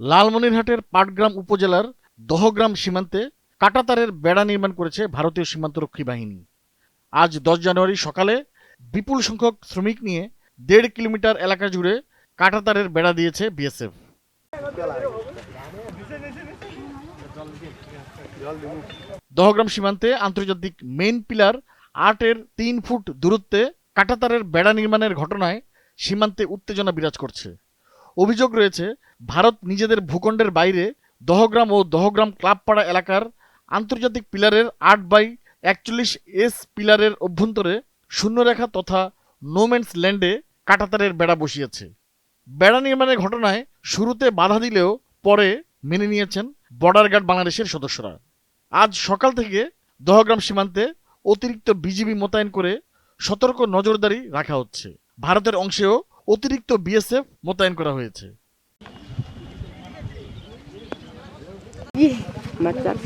লালমনিরহাটের পাটগ্রাম উপজেলার দহগ্রাম সীমান্তে কাটাতারের বেড়া নির্মাণ করেছে ভারতীয় সীমান্তরক্ষী বাহিনী। আজ দশ জানুয়ারি সকালে বিপুল সংখ্যক শ্রমিক নিয়ে দেড় কিলোমিটার এলাকা জুড়ে কাটাতারের বেড়া দিয়েছে বিএসএফ। দহগ্রাম সীমান্তে আন্তর্জাতিক মেইন পিলার আটের তিন ফুট দূরত্বে কাটাতারের বেড়া নির্মাণের ঘটনায় সীমান্তে উত্তেজনা বিরাজ করছে। অভিযোগ রয়েছে, ভারত নিজেদের ভূখণ্ডের বাইরে দহগ্রাম ও দহগ্রাম ক্লাবপাড়া এলাকার আন্তর্জাতিক পিলারের আট বাই একচল্লিশ এস পিলারের অভ্যন্তরে শূন্যরেখা তথা নোম্যান্স ল্যান্ডে কাটাতারের বেড়া বসিয়েছে। বেড়া নির্মাণের ঘটনায় শুরুতে বাধা দিলেও পরে মেনে নিয়েছেন বর্ডার গার্ড বাংলাদেশের সদস্যরা। আজ সকাল থেকে দহগ্রাম সীমান্তে অতিরিক্ত বিজিবি মোতায়েন করে সতর্ক নজরদারি রাখা হচ্ছে। ভারতের অংশেও অতিরিক্ত বিএসএফ মোতায়েন করা হয়েছে। Macam